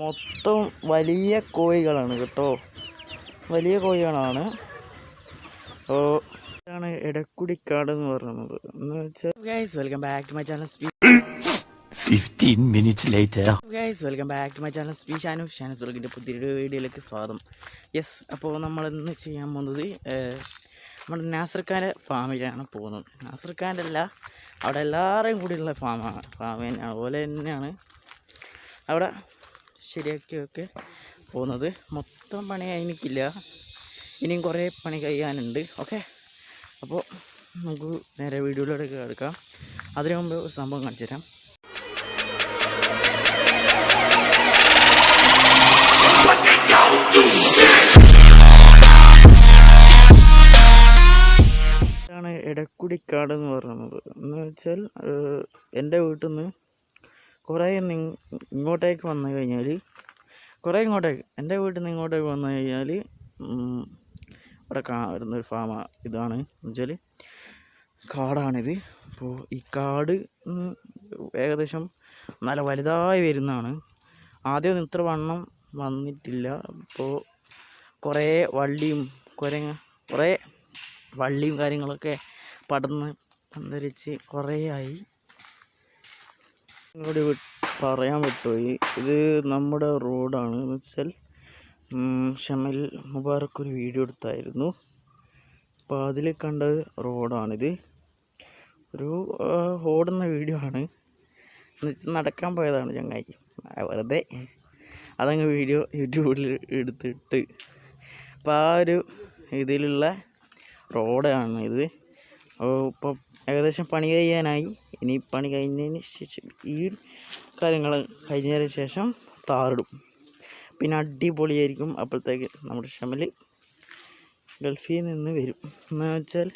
മൊത്തം വലിയ കോഴികളാണ് കേട്ടോ. വലിയ കോഴികളാണ്. ഓ ഇതാണ് എടക്കുടിക്കാട് എന്ന് പറയുന്നത്. എന്ന് വെച്ചാൽ guys welcome back to my channel സ്പീ 15 minutes later. Guys welcome back to my channel സ്പീ Shanu Shanu സുൽഗിന്റെ പുതിയൊരു വീഡിയോയിലേക്ക് സ്വാഗതം. യെസ് അപ്പോൾ നമ്മൾ ഇന്ന് ചെയ്യാൻ പോകുന്നത് നമ്മുടെ നാസർഖാന്റെ ഫാമിലാണ് പോകുന്നത്. നാസർഖാന്റെ അല്ല അവിടെ എല്ലാവരെയും കൂടിയുള്ള ഫാമാണ്. ഫാം തന്നെയാണ്. അതുപോലെ തന്നെയാണ്. അവിടെ ശരിയാക്കിയൊക്കെ പോകുന്നത്. മൊത്തം പണി എനിക്കില്ല. ഇനിയും കുറേ പണി കഴിയാനുണ്ട്. ഓക്കെ? അപ്പോൾ നമുക്ക് നേരെ വീഡിയോയിലൂടെ എടുക്കാം അതിനു മുമ്പ് ഒരു സംഭവം കാണിച്ചു തരാം. ഇതാണ് എടക്കുടിക്കാട് എന്ന് പറയുന്നത്. എന്ന് വെച്ചാൽ എന്റെ വീട്ടിൽ നിന്ന് കുറേ ഇങ്ങോട്ടേക്ക് വന്നു കഴിഞ്ഞാൽ കുറേ ഇങ്ങോട്ടേക്ക് എന്റെ വീട്ടിൽ നിന്ന് ഇങ്ങോട്ടേക്ക് വന്നു കഴിഞ്ഞാൽ ഇവിടെ കാ വരുന്നൊരു ഫാമ ഇതാണ്. എന്ന് വെച്ചാൽ കാടാണിത്. അപ്പോൾ ഈ കാട് ഏകദേശം നല്ല വലുതായി വരുന്നതാണ്. ആദ്യം ഇത്ര വണ്ണം വന്നിട്ടില്ല. അപ്പോൾ കുറേ വള്ളിയും കുറേ കുറേ വള്ളിയും കാര്യങ്ങളൊക്കെ പടർന്ന് പന്തരിച്ച് കുറേ ആയി. നിങ്ങളോട് പറയാൻ വിട്ടുപോയി. ഇത് നമ്മുടെ റോഡാണ്. എന്ന് വെച്ചാൽ ഷമിൽ മുബാറക്ക് ഒരു വീഡിയോ എടുത്തായിരുന്നു. അപ്പോൾ അതിൽ കണ്ട റോഡാണിത്. ഒരു ഓടുന്ന വീഡിയോ ആണ്. എന്ന് വെച്ചാൽ നടക്കാൻ പോയതാണ് ചങ്ങായി. വെറുതെ അതങ്ങ് വീഡിയോ യൂട്യൂബിൽ എടുത്തിട്ട്. അപ്പോൾ ആ ഒരു ഇതിലുള്ള റോഡാണ് ഇത് അപ്പോൾ ഇപ്പം ഏകദേശം പണി കഴിയാനായി. ഇനി പണി കഴിഞ്ഞതിന് ശേഷം ഈ കാര്യങ്ങൾ കഴിഞ്ഞതിന് ശേഷം താറിടും. പിന്നെ അടിപൊളിയായിരിക്കും. അപ്പോഴത്തേക്ക് നമ്മുടെ ഷമൽ ഗൾഫിൽ നിന്ന് വരും. എന്ന് വെച്ചാൽ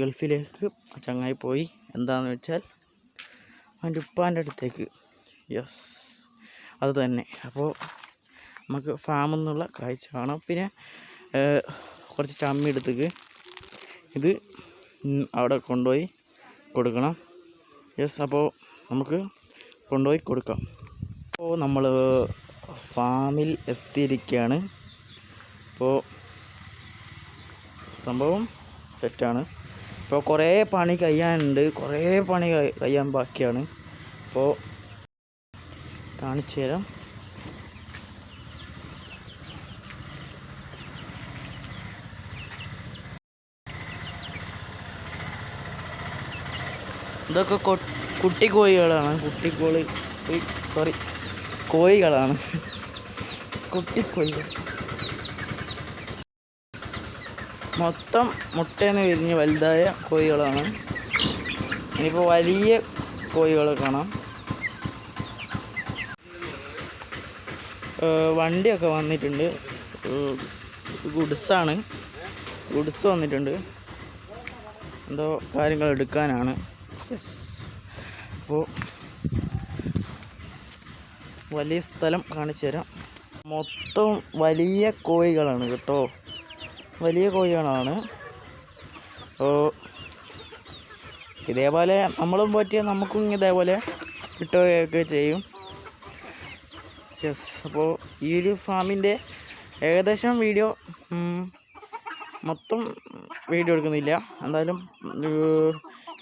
ഗൾഫിലേക്ക് ചങ്ങായി പോയി. എന്താണെന്ന് വെച്ചാൽ അവന്റെ ഉപ്പാന്റെ അടുത്തേക്ക്. യെസ് അത് തന്നെ. അപ്പോൾ നമുക്ക് ഫാമിൽ നിന്നുള്ള കാഴ്ച കാണാം. പിന്നെ കുറച്ച് ചമ്മി എടുത്തേക്ക്. ഇത് അവിടെ കൊണ്ടുപോയി കൊടുക്കണം. യെസ് അപ്പോൾ നമുക്ക് കൊണ്ടുപോയി കൊടുക്കാം. അപ്പോൾ നമ്മൾ ഫാമിൽ എത്തിയിരിക്കുകയാണ്. അപ്പോൾ സംഭവം സെറ്റാണ്. ഇപ്പോൾ കുറേ പണി കഴിയാനുണ്ട്. കുറേ പണി കഴി- കഴിയാൻ ബാക്കിയാണ്. അപ്പോൾ കാണിച്ചു തരാം ഇതൊക്കെ കുട്ടിക്കോഴികളാണ്. കുട്ടിക്കോളി സോറി കോഴികളാണ്. കുട്ടിക്കോഴികൾ. മൊത്തം മുട്ടയെന്ന് വിരിഞ്ഞ് വലുതായ കോഴികളാണ്. ഇനിയിപ്പോൾ വലിയ കോഴികളെ കാണാം. വണ്ടിയൊക്കെ വന്നിട്ടുണ്ട്. ഗുഡ്സാണ്. ഗുഡ്സ് വന്നിട്ടുണ്ട്. എന്തോ കാര്യങ്ങൾ എടുക്കാനാണ്. യെസ് അപ്പോൾ വലിയ സ്ഥലം കാണിച്ചു തരാം. മൊത്തം വലിയ കോഴികളാണ് കേട്ടോ. വലിയ കോഴികളാണ്. അപ്പോൾ ഇതേപോലെ നമ്മളും പറ്റിയ നമുക്കും ഇതേപോലെ കിട്ടുകയൊക്കെ ചെയ്യും. യെസ് അപ്പോൾ ഈ ഒരു ഫാമിന്റെ ഏകദേശം വീഡിയോ മൊത്തം വീഡിയോ എടുക്കുന്നില്ല. എന്തായാലും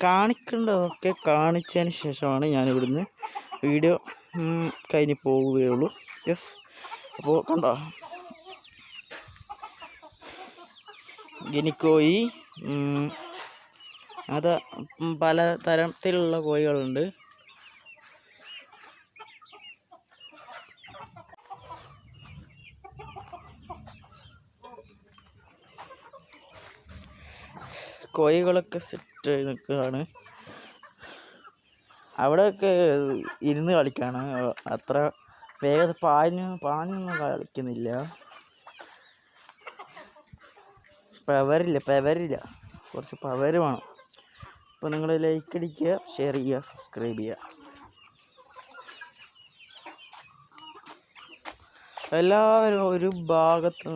കാണിക്കേണ്ടതൊക്കെ കാണിച്ചതിന് ശേഷമാണ് ഞാൻ ഇവിടുന്ന് വീഡിയോ കഴിഞ്ഞ് പോവുകയുള്ളൂ. യെസ് അപ്പോൾ കണ്ടോ? ഗിനിക്കോയി അത് പല തരത്തിലുള്ള കോഴികളുണ്ട്. കോഴികളൊക്കെ സെറ്റ് നിൽക്കുകയാണ്. അവിടെയൊക്കെ ഇരുന്ന് കളിക്കുകയാണ്. അത്ര വേഗത പാഞ്ഞ് പാഞ്ഞൊന്നും കളിക്കുന്നില്ല. പവറില്ല പവറില്ല കുറച്ച് പവർ വേണം. അപ്പോൾ നിങ്ങൾ ലൈക്ക് അടിക്കുക ഷെയർ ചെയ്യുക സബ്സ്ക്രൈബ് ചെയ്യുക. എല്ലാവരും ഒരു ഭാഗത്ത്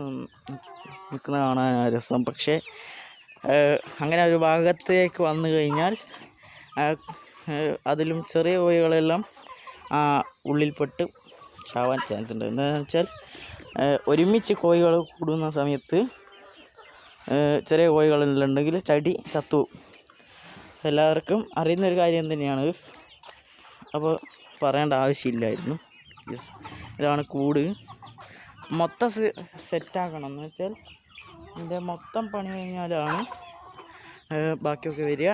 നിൽക്കുന്ന കാണാൻ രസം. പക്ഷേ അങ്ങനെ ഒരു ഭാഗത്തേക്ക് വന്നു കഴിഞ്ഞാൽ അതിലും ചെറിയ കോഴികളെല്ലാം ഉള്ളിൽപ്പെട്ട് ചാവാൻ ചാൻസ് ഉണ്ട്. എന്താണെന്ന് വെച്ചാൽ ഒരുമിച്ച് കോഴികൾ കൂടുന്ന സമയത്ത് ചെറിയ കോഴികളെല്ലാം ഉണ്ടെങ്കിൽ ചടി ചത്തു. എല്ലാവർക്കും അറിയുന്ന ഒരു കാര്യം തന്നെയാണ്. അപ്പോൾ പറയേണ്ട ആവശ്യമില്ലായിരുന്നു. ഇതാണ് കൂട്. മൊത്തം സെറ്റാക്കണം എന്ന് വെച്ചാൽ ഇതിന്റെ മൊത്തം പണി കഴിഞ്ഞാലാണ് ബാക്കിയൊക്കെ വരിക.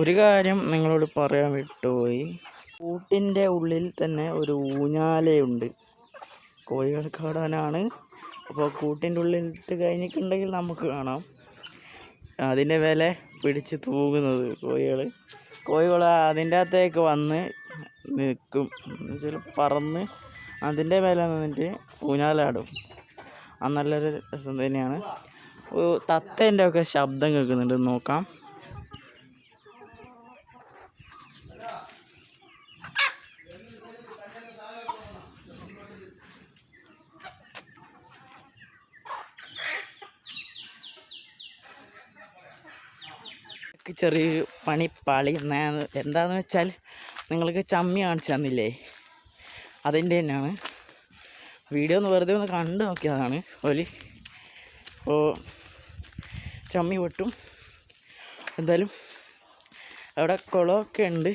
ഒരു കാര്യം നിങ്ങളോട് പറയാൻ വിട്ടുപോയി. കൂട്ടിന്റെ ഉള്ളിൽ തന്നെ ഒരു ഊഞ്ഞാലയുണ്ട്. കോഴികൾ കാണാനാണ് അപ്പോൾ കൂട്ടിന്റെ ഉള്ളിൽ ഇട്ട് കഴിഞ്ഞിട്ടുണ്ടെങ്കിൽ നമുക്ക് കാണാം. അതിന്റെ വില പിടിച്ച് തൂങ്ങുന്നത് കോഴികൾ. കോഴികൾ അതിന്റെ അകത്തേക്ക് വന്ന് നിൽക്കും. എന്നുവെച്ചാൽ പറന്ന് അതിന്റെ മേലെ നിന്നിട്ട് ഊഞ്ഞാലാടും. അത് നല്ലൊരു രസം തന്നെയാണ്. തത്തേന്റെ ഒക്കെ ശബ്ദം കേൾക്കുന്നുണ്ട്. നോക്കാം. എനിക്ക് ചെറിയ പണി പാളി എന്താന്ന് വെച്ചാൽ നിങ്ങൾക്ക് ചമ്മി കാണിച്ചു തന്നില്ലേ? അതിന്റെ തന്നെയാണ്. വീഡിയോ ഒന്ന് വെറുതെ ഒന്ന് കണ്ടു നോക്കിയതാണ് ഓലി. അപ്പോൾ ചമ്മി പൊട്ടും. എന്തായാലും അവിടെ കുളമൊക്കെ ഉണ്ട്.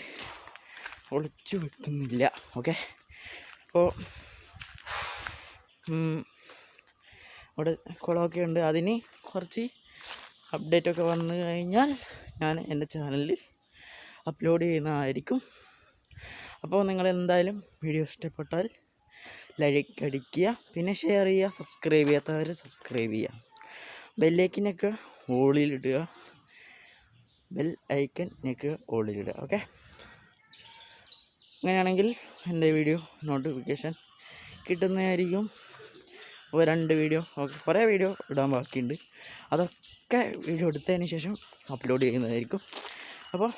ഒളിച്ചു വെക്കുന്നില്ല ഓക്കെ. അപ്പോൾ അവിടെ കുളമൊക്കെ ഉണ്ട്. അതിന് കുറച്ച് അപ്ഡേറ്റ് ഒക്കെ വന്നു കഴിഞ്ഞാൽ ഞാൻ എന്റെ ചാനലിൽ അപ്ലോഡ് ചെയ്യുന്നതായിരിക്കും. അപ്പോൾ നിങ്ങൾ എന്തായാലും വീഡിയോ ഇഷ്ടപ്പെട്ടാൽ ലൈക്ക് അടിക്കുക പിന്നെ ഷെയർ ചെയ്യുക സബ്സ്ക്രൈബ് ചെയ്യാത്തവർ സബ്സ്ക്രൈബ് ചെയ്യുക. ബെല്ലേക്കിനൊക്കെ ഓളിലിടുക ബെൽ ഐക്കൻ ഞെക്ക് ഓളിലിടുക ഓക്കെ അങ്ങനെയാണെങ്കിൽ എന്റെ വീഡിയോ നോട്ടിഫിക്കേഷൻ കിട്ടുന്നതായിരിക്കും. അപ്പോൾ രണ്ട് വീഡിയോ ഓക്കെ കുറേ വീഡിയോ ഇടാൻ ബാക്കിയുണ്ട്. അതൊക്കെ വീഡിയോ എടുത്തതിന് ശേഷം അപ്ലോഡ് ചെയ്യുന്നതായിരിക്കും. അപ്പോൾ